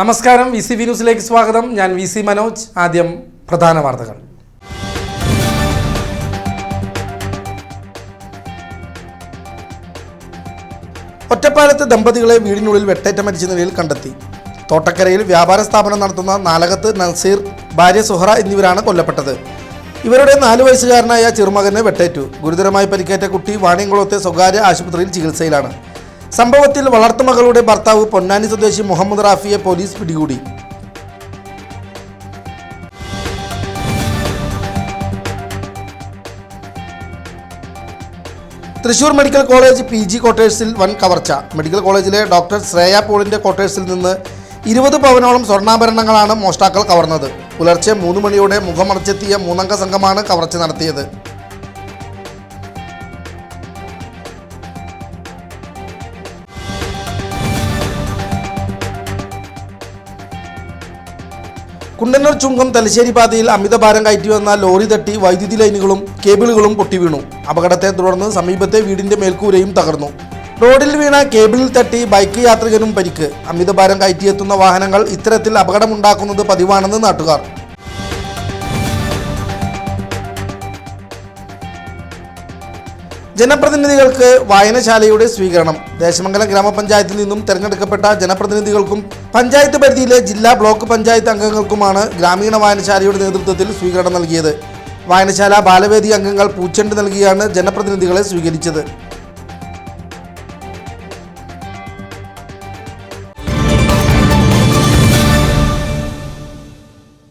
നമസ്കാരം V C V ന്യൂസിലേക്ക് സ്വാഗതം. ഞാൻ വി സി മനോജ്. ആദ്യം പ്രധാന വാർത്തകൾ. ഒറ്റപ്പാലത്ത് ദമ്പതികളെ വീടിനുള്ളിൽ വെട്ടേറ്റ മരിച്ച നിലയിൽ കണ്ടെത്തി. തോട്ടക്കരയിൽ വ്യാപാര സ്ഥാപനം നടത്തുന്ന നാലകത്ത് നസീർ ഭാര്യ സുഹറ എന്നിവരാണ് കൊല്ലപ്പെട്ടത്. ഇവരുടെ നാലു വയസ്സുകാരനായ ചെറുമകന് വെട്ടേറ്റു. ഗുരുതരമായി പരിക്കേറ്റ കുട്ടി വാണിയംകുളത്തെ സ്വകാര്യ ആശുപത്രിയിൽ ചികിത്സയിലാണ്. സംഭവത്തിൽ വളർത്തുമകളുടെ ഭർത്താവ് പൊന്നാനി സ്വദേശി മുഹമ്മദ് റാഫിയെ പോലീസ് പിടികൂടി. Thrissur medical college P G ക്വാർട്ടേഴ്സിൽ വൻ കവർച്ച. മെഡിക്കൽ കോളേജിലെ ഡോക്ടർ ശ്രേയ പോളിന്റെ ക്വാർട്ടേഴ്സിൽ നിന്ന് ഇരുപത് പവനോളം സ്വർണാഭരണങ്ങളാണ് മോഷ്ടാക്കൾ കവർന്നത്. പുലർച്ചെ മൂന്ന് മണിയോടെ മുഖമടച്ചെത്തിയ മൂന്നംഗ സംഘമാണ് കവർച്ച നടത്തിയത്. കുണ്ടന്നൂർ ചുങ്കം തലശ്ശേരി പാതയിൽ അമിതഭാരം കയറ്റി വന്ന ലോറി തട്ടി വൈദ്യുതി ലൈനുകളും കേബിളുകളും പൊട്ടിവീണു അപകടത്തെ തുടർന്ന് സമീപത്തെ വീടിന്റെ മേൽക്കൂരയും തകർന്നു. റോഡിൽ വീണ കേബിളിൽ തട്ടി ബൈക്ക് യാത്രികനും പരിക്ക്. അമിതഭാരം കയറ്റിയെത്തുന്ന വാഹനങ്ങൾ ഇത്തരത്തിൽ അപകടമുണ്ടാക്കുന്നത് പതിവാണെന്ന് നാട്ടുകാർ. ജനപ്രതിനിധികൾക്ക് വായനശാലയുടെ സ്വീകരണം. ദേശമംഗലം ഗ്രാമപഞ്ചായത്തിൽ നിന്നും തെരഞ്ഞെടുക്കപ്പെട്ട ജനപ്രതിനിധികൾക്കും പഞ്ചായത്ത് പരിധിയിലെ ജില്ലാ ബ്ലോക്ക് പഞ്ചായത്ത് അംഗങ്ങൾക്കുമാണ് ഗ്രാമീണ വായനശാലയുടെ നേതൃത്വത്തിൽ സ്വീകരണം നൽകിയത്. വായനശാല ബാലവേദി അംഗങ്ങൾ പൂച്ചെണ്ട് നൽകിയാണ് ജനപ്രതിനിധികളെ സ്വീകരിച്ചത്.